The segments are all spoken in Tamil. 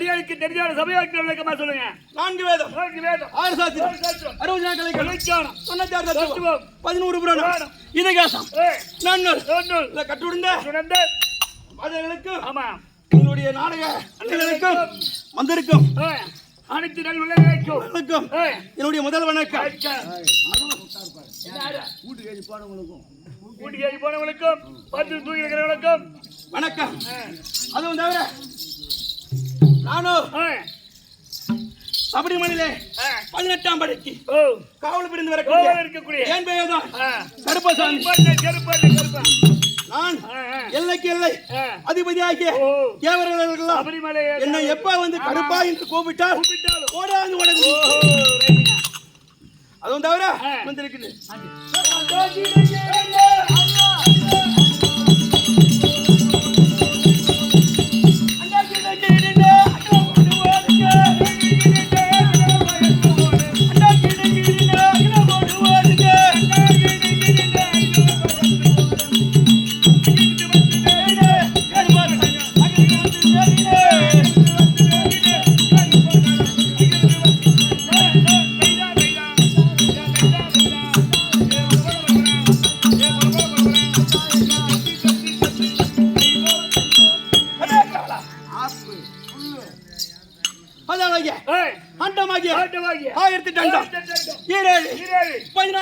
சரியான சபையாக்கு விளக்கமா சொல்லுங்க. நான்கு வேதம். நான்கு வேதம். ஆறு சாத்திரம். ஆறு சாஸ்திரம், அறுபது நாட்களை விளக்கானம், தொண்ணூத்தாறு தத்துவம். பதினோரு புராணம். இதிகாசம். நன்னூல். நன்னூல், இல்ல கட்டுடுந்த சுரந்த, மாதங்களுக்கும் ஆமா, எங்களுடைய நாடக அன்னைகளுக்கும் வந்திருக்கும். அனைத்து நல் வணக்கம். ஏய், என்னுடைய முதல் வணக்கம். அச்சா. கூட்டி ஏறி போனவங்களுக்கும். பத்து தூக்கி வணக்கம். ஏய், அதுவும் தவிர நானும் சபரிமலையிலே பதினெட்டாம் படிக்கு காவல் புரிந்து வரக்கூடிய இருக்கக்கூடிய. என் பெயர் தான் ஆ, கருப்பசாமி. நான் எல்லைக்கு எல்லை. அதிபதியாகிய சபரிமலை என்னை எப்ப வந்து கருப்பா என்று கூப்பிட்டால் ஓடாது ரைட்டுங்க. அதுவும் தவிர. வந்திருக்குது.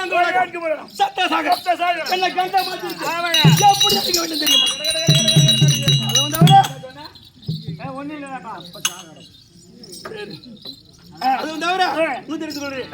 பதினான்கு உலகம் பதினான்கு உலகம். சப்தசாகர் சப்த சாகரம். என்ன கண்டமாக்கிருக்கு ஆமாங்க. எப்படி அடிக்க வேண்டும் தெரியுமா? அதுவும் தவிர அதுவும் தவிர ஆ. இன்னும் தெரிந்து கொள்றேன்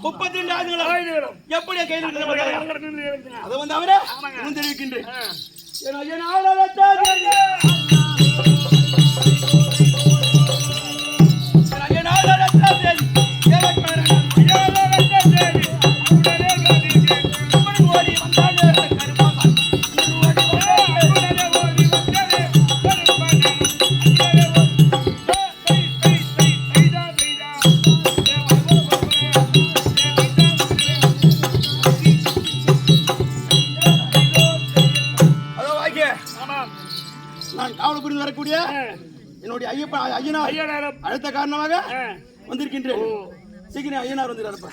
முப்பத்தி ரெண்டு ஆண்டுகளா? ஆயுதங்களும். எப்படி கையில். அதை வந்து அவர தெரிவிக்கின்றேன் புரிந்து வரக்கூடிய என்னுடைய ஐயப்ப ஐயனார். அழுத்த காரணமாக வந்திருக்கின்றேன். சீக்கிரம் ஐயனார் வந்து அனுப்ப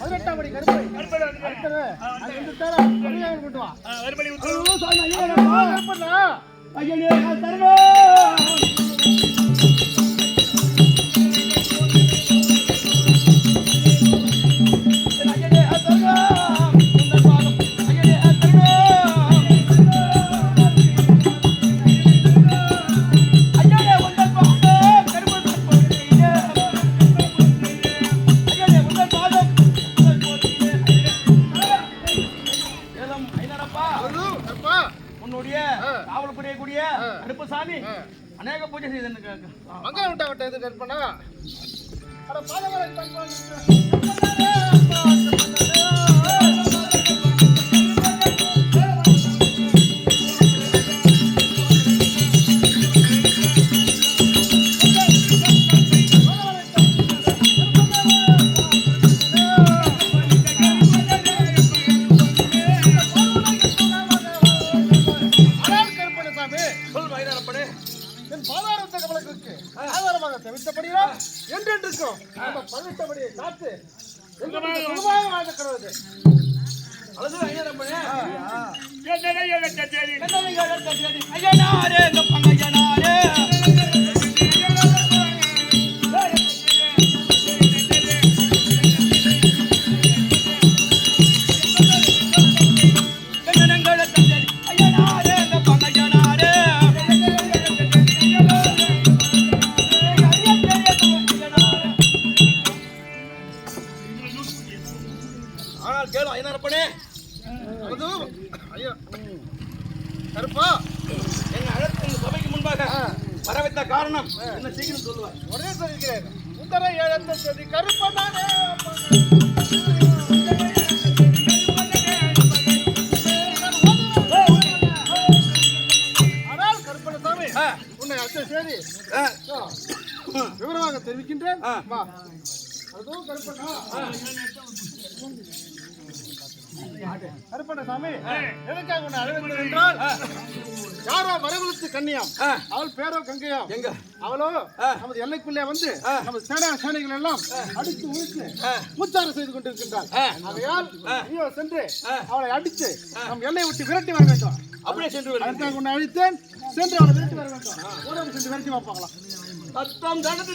பதினெட்டாம் படி கருப்பை. கருப்பண்ணா. ஐயனே தருணம் அநேக பூஜை மங்கா விட்டா விட்ட இது கருப்பண்ணா அட என் பாதாரத்த கமலங்களுக்கு ஆதாரமாக தவிர்த்தபடியால் என்றென்றுக்கும் நம்ம. பதினெட்டபடியை காத்து சுகமாக வாழ்ந்த அழகு ஐநரப்பனே தேதி ஐயனாரே ஆனால் கேளு ஐநரப்பனே அது கருப்பா. என்னை அழைத்து சபைக்கு முன்பாக வர வைத்த காரணம் என்ன சீக்கிரம் சொல்லுவார் உடனே சொல்லிக்கிறேன். உத்தர ஏழத்த செதி கருப்பணசாமி ஆ. உன்னை அச்ச ஆ, விவரமாக தெரிவிக்கின்றேன். கருப்பண்ணா கருப்பண்ணசாமி எதுக்காக உன்னை அழைத்தது என்றால் யாரோ வரவழுத்து கண்ணியாம் ஆ. அவள் பேரோ கங்கையாம். எங்க? அவளோ. நமது எல்லைக்குள்ளே வந்து. நமது சேனா சேனைகள் எல்லாம் அடித்து உழித்து முச்சாரம் செய்து கொண்டிருக்கின்றார் ஆ. ஆகையால் நீயோ சென்று. அவளை அடித்து நம் எல்லையை விட்டு விரட்டி வர வேண்டும். அப்படியே சென்று அதற்காக உன்னை அழித்தேன். சென்று அவளை விரட்டி வர வேண்டும். சென்று விரட்டி பார்ப்பாங்களாம் தத்தம் தனது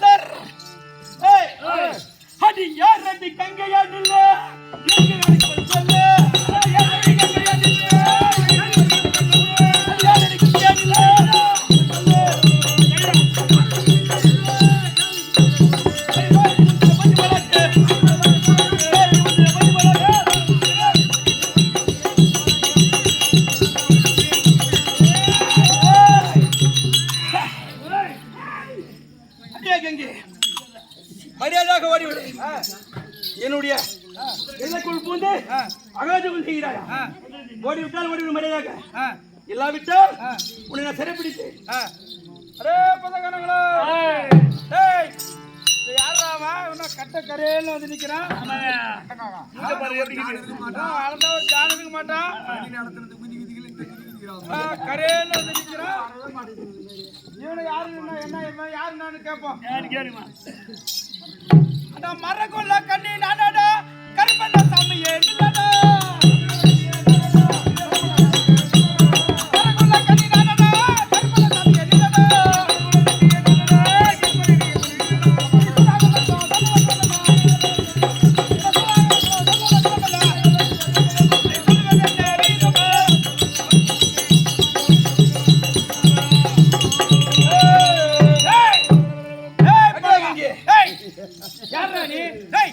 சார் அடி யார் அடி கங்கையா நில்ல அகாஜம் செய்கிறாயா ஓடிவிட்டால் ஓடிவிடு மரியாதையாக இல்லாவிட்டால் உன்னை நான் சிறைப்பிடித்து அரே பதகனங்களா டேய் இது யாரா அவன் இன்னும் கட்ட கரையில வந்து நிக்கிறான். அளந்தா ஒரு ஜானுக்கு மாட்டான். கரையில வந்து நிக்கிறான். இவனை யாரு என்ன யாரு நான் கேட்போம் யாரு கேளுமா? அட பண்ண சாமி எழுதணும்.